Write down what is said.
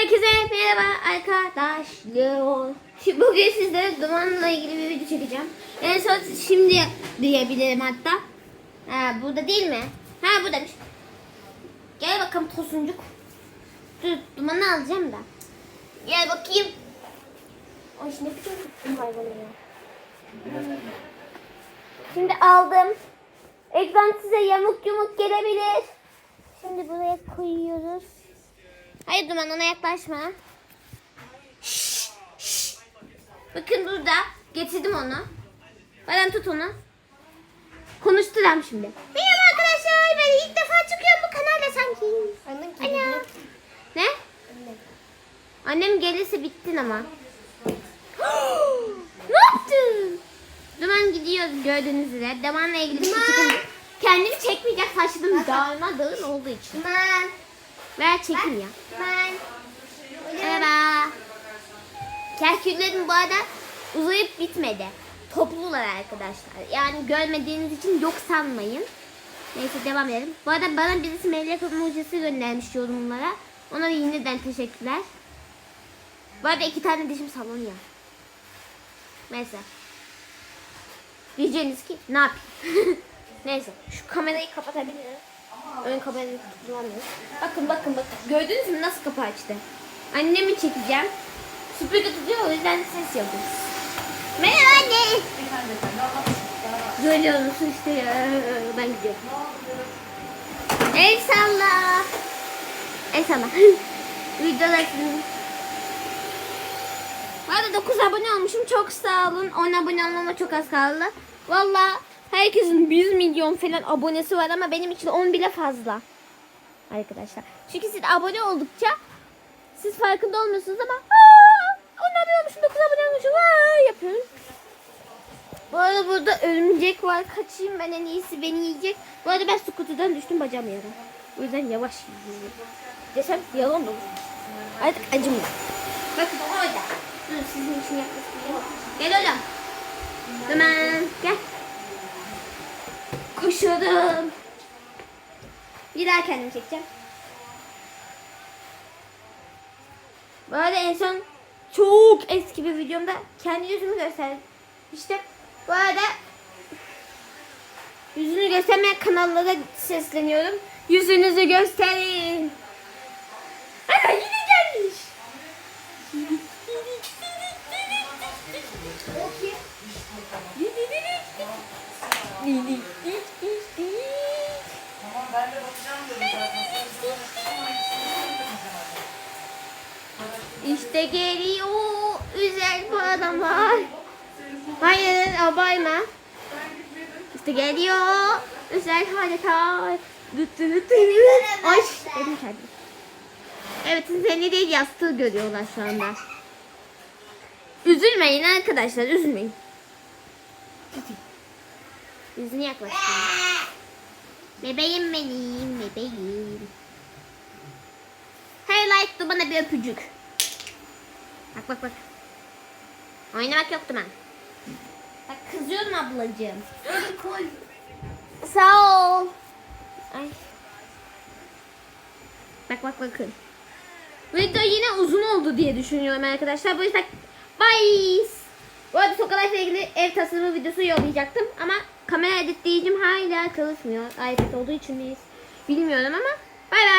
Herkese merhaba arkadaşlar. Bugün sizlere dumanla ilgili bir video çekeceğim. En son şimdi diyebilirim hatta. Ha, burada değil mi? Ha buradaymış. Gel bakalım tosuncuk. Dur dumanı alacağım da. Gel bakayım. Ay şimdi tuttum hayvanı. Şimdi aldım. Ekran size yamuk yumuk gelebilir. Şimdi buraya koyuyoruz. Hayır Duman ona yaklaşma. Şşş, şşş. Bakın burada. Getirdim onu. Bana tut onu. Konuşturam şimdi. Merhaba arkadaşlar. Ben ilk defa çıkıyorum bu kanalda sanki. Annem Ana. Ne? Annem gelirse bittin ama. ne yaptın? Duman gidiyor gördüğünüz üzere. Dumanla ilgili bir şey çekim. Kendimi çekmeyecek saçlarım darmadağın olduğu için. Ben. Ver çekim ya. Ben. Merhaba. Kerküllerim bu arada uzayıp bitmedi. Toplular arkadaşlar. Yani görmediğiniz için yok sanmayın. Neyse devam edelim. Bu arada bana birisi melek mucizesi göndermiş yorumlara. Ona yeniden teşekkürler. Bu arada iki tane dişim sallanıyor. Neyse. Diyeceğiniz ki ne yapayım? Neyse şu kamerayı kapatabilirim. Ön kamerayı kullanmıyorum. Bakın bakın bakın. Gördünüz mü nasıl kapı açtı? Annemi çekeceğim. Süpürge tutuyor o yüzden ses yapıyor. Merhaba anne. Görüyor musun işte ya. Ben gidiyorum. El salla. El salla. Videolarını. Bu arada 9 abone olmuşum. Çok sağ olun. 10 abone olmama çok az kaldı. Valla herkesin 100 milyon falan abonesi var ama benim için 10 bile fazla. Arkadaşlar. Çünkü siz abone oldukça siz farkında olmuyorsunuz ama 10 abone olmuşum 9 abone olmuşum aa, yapıyorum. Bu arada burada örümcek var. Kaçayım ben en iyisi beni yiyecek. Bu arada ben skuterden düştüm bacağım yarım. O yüzden yavaş yürüyorum. Desem yalan olur. Artık acımıyor. Bakın orada. Dur sizin için yaklaştırayım. Gel oğlum. Hemen gel. Koşuyorum. Bir daha kendimi çekeceğim. Bu arada en son çok eski bir videomda kendi yüzümü gösterdim. İşte bu arada yüzünü göstermeyen kanallara sesleniyorum. Yüzünüzü gösterin. Ana yine gelmiş. Tamam İşte geliyor güzel bu adamlar. Hayır abayma. İşte geliyor. Lütfü lütfü. Ay dedim kendim. Evet seni değil yastığı görüyorlar şu anda. Üzülmeyin arkadaşlar üzülmeyin. Yüzünü yaklaştırın. Bebeğim benim bebeğim. Hey like bana bir öpücük. Bak bak bak. Oynamak yoktu ben. Bak kızıyorum ablacığım. koy. Sağ ol. Ay. Bak bak bakın. Video yine uzun oldu diye düşünüyorum arkadaşlar. Bu yüzden bye. Bu arada ile ilgili ev tasarımı videosu yollayacaktım ama kamera editleyicim hala çalışmıyor. iPad olduğu için biz bilmiyorum ama bay bay.